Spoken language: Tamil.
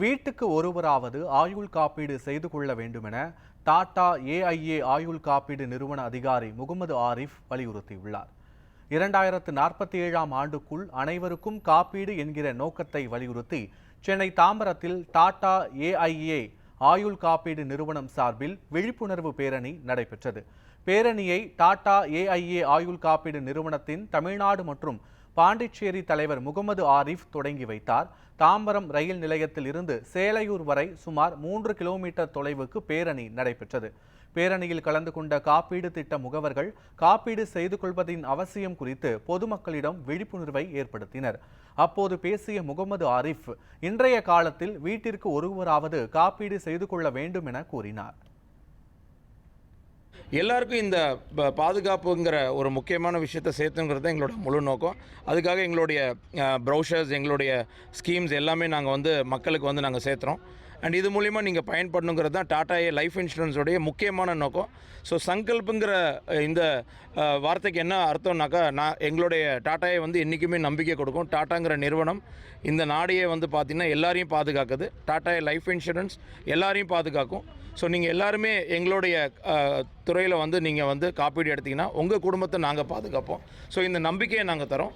வீட்டுக்கு ஒருவராவது ஆயுள் காப்பீடு செய்து கொள்ள வேண்டுமென டாடா ஏஐஏ ஆயுள் காப்பீடு நிறுவன அதிகாரி முகமது ஆரிஃப் வலியுறுத்தியுள்ளார். இரண்டாயிரத்து நாற்பத்தி ஏழாம் ஆண்டுக்குள் அனைவருக்கும் காப்பீடு என்கிற நோக்கத்தை வலியுறுத்தி சென்னை தாம்பரத்தில் டாடா ஏஐஏ ஆயுள் காப்பீடு நிறுவனம் சார்பில் விழிப்புணர்வு பேரணி நடைபெற்றது. பேரணியை டாடா ஏஐஏ ஆயுள் காப்பீடு நிறுவனத்தின் தமிழ்நாடு மற்றும் பாண்டிச்சேரி தலைவர் முகமது ஆரிஃப் தொடங்கி வைத்தார். தாம்பரம் ரயில் நிலையத்தில் இருந்து சேலையூர் வரை சுமார் மூன்று கிலோமீட்டர் தொலைவுக்கு பேரணி நடைபெற்றது. பேரணியில் கலந்து கொண்ட காப்பீடு திட்ட முகவர்கள் காப்பீடு செய்து கொள்வதின் அவசியம் குறித்து பொதுமக்களிடம் விழிப்புணர்வை ஏற்படுத்தினர். அப்போது பேசிய முகமது ஆரிஃப் இன்றைய காலத்தில் வீட்டிற்கு ஒருவராவது காப்பீடு செய்து கொள்ள வேண்டும் என கூறினார். எல்லாருக்கும் இந்த பாதுகாப்புங்கிற ஒரு முக்கியமான விஷயத்தை சேர்த்துங்கிறது தான் எங்களோட முழு நோக்கம். அதுக்காக எங்களுடைய ப்ரௌஷர்ஸ் எங்களுடைய ஸ்கீம்ஸ் எல்லாமே நாங்கள் வந்து மக்களுக்கு வந்து நாங்கள் சேர்த்துறோம். அண்ட் இது மூலிமா நீங்கள் பயன்படணுங்கிறது தான் டாடா ஏ லைஃப் இன்சூரன்ஸோடைய முக்கியமான நோக்கம். ஸோ சங்கல்ப்புங்கிற இந்த வார்த்தைக்கு என்ன அர்த்தம்னாக்கா நான் எங்களுடைய டாட்டாயை வந்து என்றைக்குமே நம்பிக்கை கொடுக்கும். டாட்டாங்கிற நிறுவனம் இந்த நாடையே வந்து பார்த்திங்கன்னா எல்லாரையும் பாதுகாக்குது. டாடா ஏ லைஃப் இன்சூரன்ஸ் எல்லாரையும் பாதுகாக்கும். ஸோ நீங்கள் எல்லாருமே எங்களுடைய துறையில் வந்து நீங்கள் வந்து காப்பீடு எடுத்திங்கன்னா உங்கள் குடும்பத்தை நாங்கள் பாதுகாப்போம். ஸோ இந்த நம்பிக்கையை நாங்கள் தரோம்.